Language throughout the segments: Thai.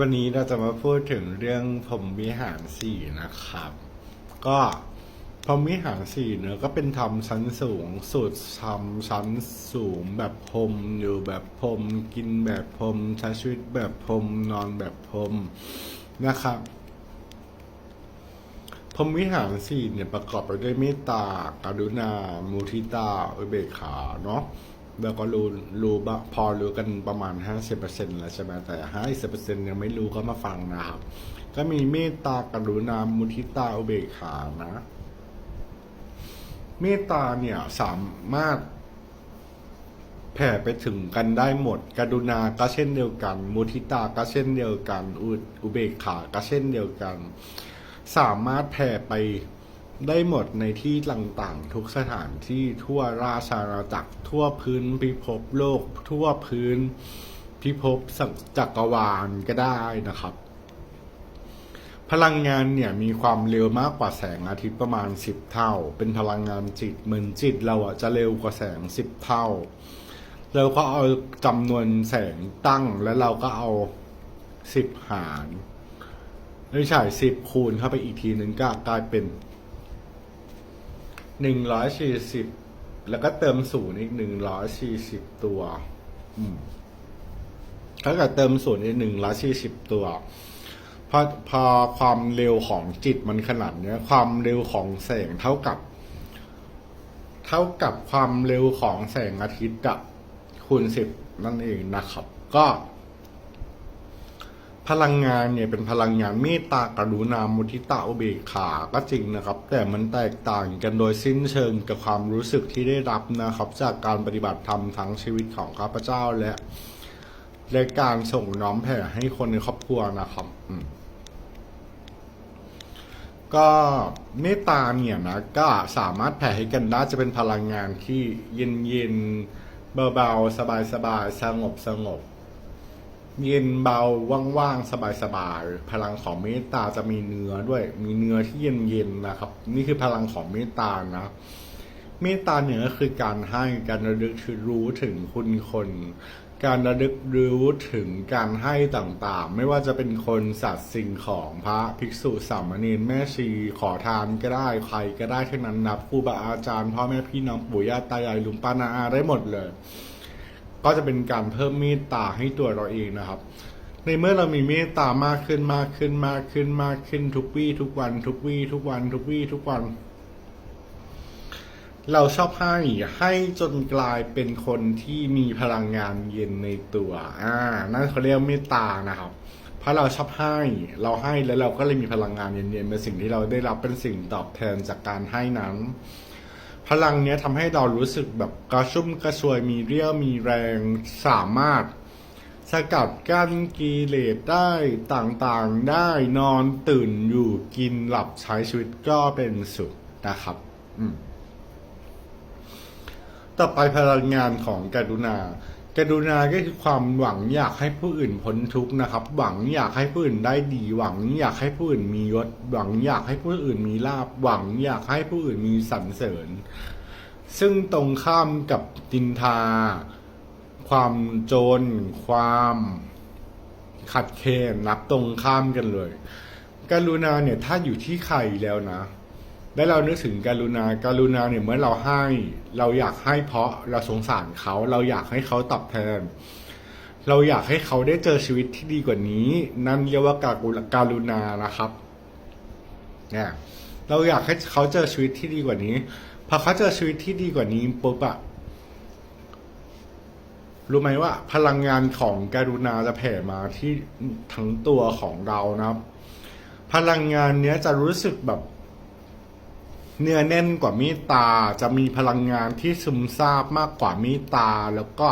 วันนี้เราจะมาพูดถึงเรื่องพรมวิหารสี่นะครับ ก็พรมวิหารสี่เนอะก็เป็นธรรมชั้นสูงสุดธรรมชั้นสูงแบบพรมอยู่แบบพรมกินแบบพรมใช้ชีวิตแบบพรมนอนแบบพรมนะครับพรมวิหารสี่เนี่ยประกอบไปด้วยเมตตากรุณา มุทิตาอุเบกขาเนาะ แล้วก็รู้รู้พอรู้กันประมาณ 50%แล้วใช่ไหมแต่ 50%ยังไม่รู้ก็มาฟังนะครับ ก็มีเมตตากรุณามุทิตาอุเบกขานะ เมตตาเนี่ยสามารถแผ่ไปถึงกันได้หมด กรุณาก็เช่นเดียวกัน มุทิตาก็เช่นเดียวกัน อุอุเบกขาก็เช่นเดียวกัน สามารถแผ่ไป ได้หมดในที่ต่างๆ ทุกสถานที่ทั่วราชอาณาจักร ทั่วพื้นพิภพโลก ทั่วพื้นพิภพจักรวาลก็ได้นะครับ พลังงานเนี่ยมีความเร็วมากกว่าแสงอาทิตย์ประมาณ 10 เท่า เป็นพลังงานจิต เหมือนจิตเราอะจะเร็วกว่าแสง 10 เท่าเราก็เอาจำนวนแสงตั้งแล้วเราก็เอา 10 หารไม่ใช่สิบคูณเข้าไปอีกทีหนึ่งก็กลายเป็น หนึ่งร้อยสี่สิบแล้วก็เติมศูนย์อีกหนึ่งร้อยสี่สิบตัว อืมถ้าเกิดเติมศูนย์อีกหนึ่งร้อยสี่สิบตัวพอพอความเร็วของจิตมันขนาดเนี้ย ความเร็วของแสงเท่ากับ เท่ากับความเร็วของแสงอาทิตย์อะคูณสิบนั่นเองนะครับ ก็ พลังงานเนี่ยเป็นพลังงานเมตตากรุณามุทิตาอุเบกขาก็จริงนะครับ แต่มันแตกต่างกันโดยสิ้นเชิงกับความรู้สึกที่ได้รับนะครับ จากการปฏิบัติธรรมทั้งชีวิตของข้าพเจ้าและและการส่งน้อมแผ่ให้คนในครอบครัวนะครับก็เมตตาเนี่ยนะก็สามารถแผ่ให้กันได้จะเป็นพลังงานที่เย็นเย็นๆเบาๆสบายๆสงบสงบ เย็นเบาว่างๆสบายๆพลังของเมตตาจะมีเนื้อด้วย มีเนื้อที่เย็นๆนะครับ นี่คือพลังของเมตตานะเมตตาเนี่ยก็คือการให้การระลึกรู้ถึงคุณคน การระลึกรู้ถึงการให้ต่างๆ ไม่ว่าจะเป็นคนสัตว์สิ่งของพระภิกษุสามเณรแม่ชีขอทานก็ได้ใครก็ได้ทั้งนั้นนับครูบาอาจารย์พ่อแม่พี่น้องปู่ย่าตายายลุงป้านาอาได้หมดเลย ก็จะเป็นการเพิ่มเมตตาให้ตัวเราเองนะครับ ในเมื่อเรามีเมตตามากขึ้นมากขึ้นมากขึ้นมากขึ้นทุกวี่ทุกวันทุกวี่ทุกวันทุกวี่ทุกวัน เราชอบให้ให้จนกลายเป็นคนที่มีพลังงานเย็นในตัว อ่า นั่นเขาเรียกเมตตานะครับเพราะเราชอบให้ เราให้แล้วเราก็เลยมีพลังงานเย็นๆเป็นสิ่งที่เราได้รับเป็นสิ่งตอบแทนจากการให้นั้น พลังเนี้ยทำให้เรารู้สึกแบบกระชุ่มกระชวยมีเรี่ยวมีแรงสามารถ สกัดกั้นกิเลสได้ต่างๆได้นอนตื่นอยู่กินหลับใช้ชีวิตก็เป็นสุขนะครับ อืมต่อไปพลังงานของกรุณา กรุณาก็คือความหวังอยากให้ผู้อื่นพ้นทุกข์นะครับ หวังอยากให้ผู้อื่นได้ดี หวังอยากให้ผู้อื่นมียศ หวังอยากให้ผู้อื่นมีลาภหวังอยากให้ผู้อื่นมีสรรเสริญ ซึ่งตรงข้ามกับดินทา ความโจร ความขัดเคนนับตรงข้ามกันเลย กรุณาเนี่ยถ้าอยู่ที่ใครแล้วนะ แล้เรานึกถึงการุณาการุณาเนี่ยเมื่อเราให้ เราอยากให้เพราะเราสงสารเขา เราอยากให้เขาตอบแทน เราอยากให้เขาได้เจอชีวิตที่ดีกว่านี้ นั่นเรียกว่าการุการุณานะครับเนี่ยเราอยากให้เขาเจอชีวิตที่ดีกว่านี้พอเขาเจอชีวิตที่ดีกว่านี้ปุ๊บอะรู้ไหมว่า พลังงานของการุณาจะแผ่มาที่ทั้งตัวของเรานะครับ พลังงานเนี้ยจะรู้สึกแบบ เนื้อแน่นกว่ามตตาจะมีพลังงานที่ซึมซาบมากกว่ามตตาแล้วก็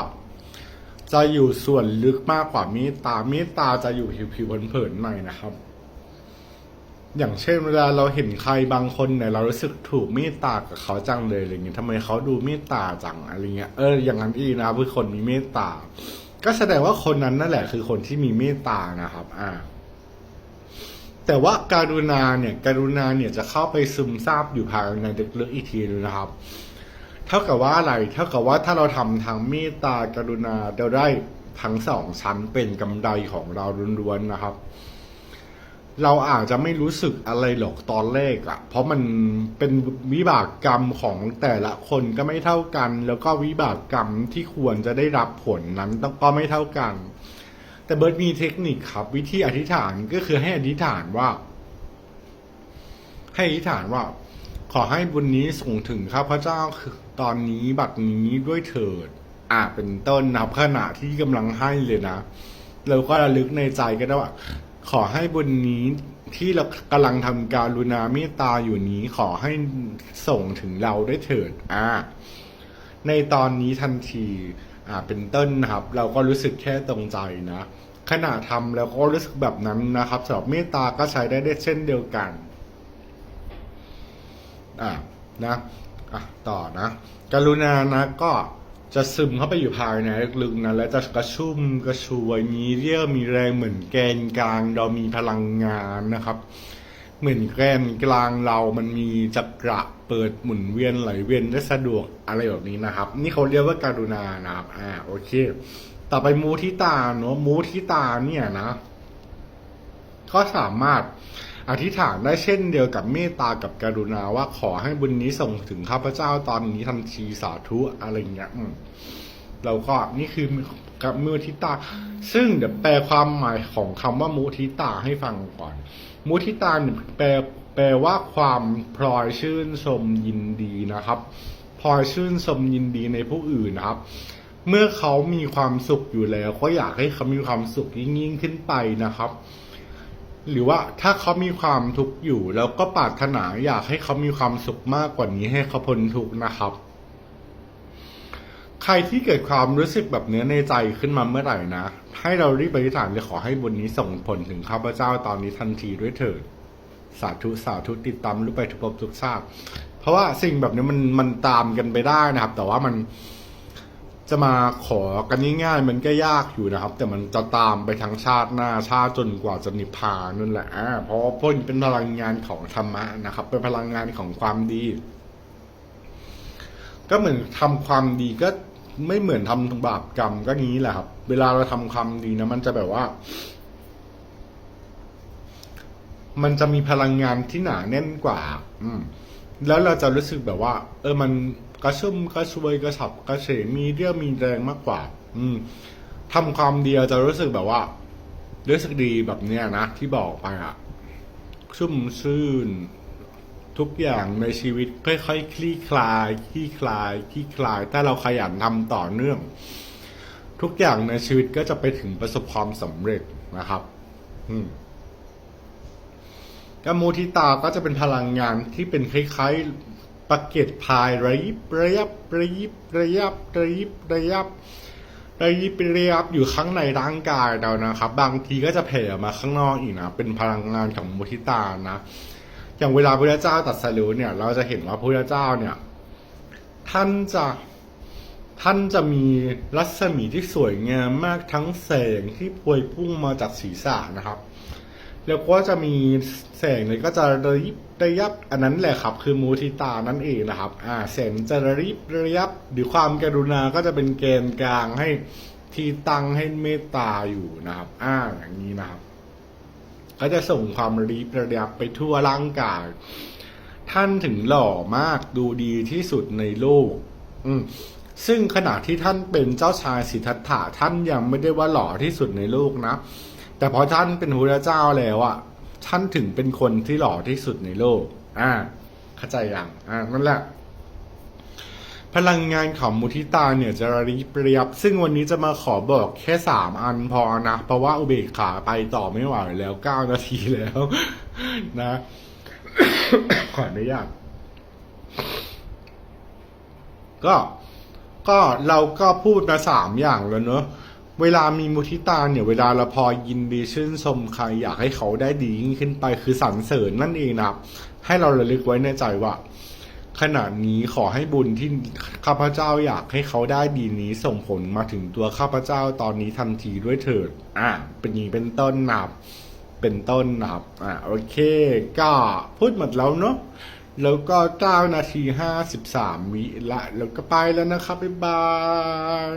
จะอยู่ส่วนลึกมากกว่ามตตามตตาจะอยู่ผิวๆเผินๆหน่อยนะครับ อย่างเช่นเวลาเราเห็นใครบางคนเนี่ยเรารู้สึกถูกมตตากับเขาจังเลยอะไรเงี้ยทำไมเขาดูมตตาจังอะไรเงี้ยเอออย่างนั้นอีนะคือคนมีเมตตา ก็แสดงว่าคนนั้นนั่นแหละคือคนที่มีเมตตานะครับ อ่า แต่ว่าการุณาเนี่ยการุณาเนี่ยจะเข้าไปซึมซาบอยู่ภายในลึกๆอีกทีนึงนะครับ เท่ากับว่าอะไรเท่ากับว่าถ้าเราทำทางเมตตาการุณาเราได้ทั้งสองชั้นเป็นกำไรของเราล้วนๆนะครับ เราอาจจะไม่รู้สึกอะไรหรอกตอนแรกอะเพราะมันเป็นวิบากกรรมของแต่ละคนก็ไม่เท่ากัน แล้วก็วิบากกรรมที่ควรจะได้รับผลนั้นก็ไม่เท่ากัน แต่เบิร์ดมีเทคนิคครับ วิธีอธิษฐานก็คือให้อธิษฐานว่า ให้อธิษฐานว่า ขอให้บุญนี้ส่งถึงข้าพเจ้าคือตอนนี้บัดนี้ด้วยเถิดอ่าเป็นต้นนะครับขณะที่กำลังให้เลยนะเราก็ระลึกในใจก็ได้ว่า ขอให้บุญนี้ที่เรากำลังทำการุณาเมตตาอยู่นี้ขอให้ส่งถึงเราได้เถิดอ่าในตอนนี้ทันที อ่าเป็นต้นนะครับ เราก็รู้สึกแค่ตรงใจนะขณะทำแล้วก็รู้สึกแบบนั้นนะครับสำหรับเมตตาก็ใช้ได้ได้เช่นเดียวกันอ่านะอะต่อนะ กรุณานะก็จะซึมเข้าไปอยู่ภายในลึกๆนะและจะกระชุ่มกระชวยมีเรี่ยวมีแรงเหมือนแกนกลางเรามีพลังงานนะครับ เหมือนแกนกลางเรามันมีจักระเปิดหมุนเวียนไหลเวียนได้สะดวกอะไรแบบนี้นะครับ นี่เขาเรียกว่าการุณานะครับ อ่าโอเค ต่อไปมูทิตาเนาะมูทิตาเนี่ยนะ ก็สามารถอธิษฐานได้เช่นเดียวกับเมตตากับกรุณาว่าขอให้บุญนี้ส่งถึงข้าพเจ้าตอนนี้ทันทีสาธุอะไรเงี้ยเราก็นี่คือกับมุทิตา ซึ่งเดี๋ยวแปลความหมายของคำว่ามุทิตาให้ฟังก่อน มุทิตาเนี่ยแปลแปลว่าความพลอยชื่นชมยินดีนะครับพลอยชื่นชมยินดีในผู้อื่นนะครับ เมื่อเขามีความสุขอยู่แล้ว ก็อยากให้เขามีความสุขยิ่งยิ่งขึ้นไปนะครับ หรือว่าถ้าเขามีความทุกข์อยู่ แล้วก็ปรารถนาอยากให้เขามีความสุขมากกว่านี้ให้เขาพ้นทุกข์นะครับ ใครที่เกิดความรู้สึกแบบเนื้อในใจขึ้นมาเมื่อไหร่นะ ให้เรารีบไปฏิษฐานเลยขอให้บุญนี้ส่งผลถึงข้าพเจ้าตอนนี้ทันทีด้วยเถิดสาธุสาธุติดตามรู้ไปทุกภพทุกชาติเพราะว่าสิ่งแบบนี้มันมันตามกันไปได้นะครับ แต่ว่ามันจะมาขอกันง่ายๆมันก็ยากอยู่นะครับ แต่มันจะตามไปทั้งชาติหน้าชาติจนกว่าจะนิพพานนั่นแหละเพราะว่าพวกนี้เป็นพลังงานของธรรมะนะครับ เป็นพลังงานของความดี ก็เหมือนทำความดีก็ ไม่เหมือนทำบาปกรรมก็นี้แหละครับ เวลาเราทำควาดีนะมันจะแบบว่า มันจะมีพลังงานที่หนาแน่นกว่า อืม แล้วเราจะรู้สึกแบบว่า เออมันกระชุ่มกระชวยกระฉับกระเฉงมีเรี่ยวมีแรงมากกว่า อืมทำความเดียวจะรู้สึกแบบว่ารู้สึกดีแบบเนี้ยนะที่บอกไปอะชุ่มชื่น ทุกอย่างในชีวิตค่อยๆคลี่คลายคลี่คลายคลี่คลาย ถ้าเราขยันทำต่อเนื่อง ทุกอย่างในชีวิตก็จะไปถึงประสบความสำเร็จนะครับ อืมกมูทิตาก็จะเป็นพลังงานที่เป็นคล้ายๆปะเก็ดพายระยิบระยับระยิบระยับระยิบระยับระยิบระยับอยู่ข้างในร่างกายเรานะครับ บางทีก็จะแผ่มาข้างนอกอีกนะเป็นพลังงานของมูทิตานะ อย่างเวลาพระเจ้าตัดสรู้เนี่ย เราจะเห็นว่าพระเจ้าเนี่ย ท่านจะท่านจะมีรัศมีที่สวยงามมากทั้งแสงที่พวยพุ่งมาจากศีรษะนะครับ แล้วก็จะมีแสงเลยก็จะระยิบระยับอันนั้นแหละครับ คือมูทิตานั่นเองนะครับ อ่าแสงจะระยิบระยับหรือความกรุณาก็จะเป็นแกนกลางให้ที่ตั้งให้เมตตาอยู่นะครับ อ่าอย่างนี้นะครับ ก็จะส่งความระยิบระยับไปทั่วร่างกาย ท่านถึงหล่อมากดูดีที่สุดในโลก อืมซึ่งขณะที่ท่านเป็นเจ้าชายสิทธัตถะท่านยังไม่ได้ว่าหล่อที่สุดในโลกนะ แต่พอท่านเป็นพระเจ้าแล้วอะท่านถึงเป็นคนที่หล่อที่สุดในโลก อ่า เข้าใจยังอ่านั่นแหละ พลังงานของมุทิตาเนี่ยจะระริบระยับซึ่งวันนี้จะมาขอบอกแค่สามอันพอนะ เพราะว่าอุเบกขาไปต่อไม่ไหวแล้วเก้านาทีแล้วนะ ขออนุญาตก็ก็เราก็พูดมาสามอย่างแล้วเนอะเวลามีมุทิตาเนี่ย เวลาเราพอยินดีชื่นชมใครอยากให้เขาได้ดียิ่งขึ้นไปคือสรรเสริญนั่นเองนะให้เราระลึกไว้ในใจว่า ขณะนี้ขอให้บุญที่ข้าพเจ้าอยากให้เขาได้ดีนี้ส่งผลมาถึงตัวข้าพเจ้าตอนนี้ทันทีด้วยเถิด อ่าเป็นอย่างเป็นต้นนับ เป็นต้นนับ อ่าโอเค ก็พูดหมดแล้วเนาะ แล้วก็9นาที53วิละ แล้วก็ไปแล้วนะครับ บ๊ายบาย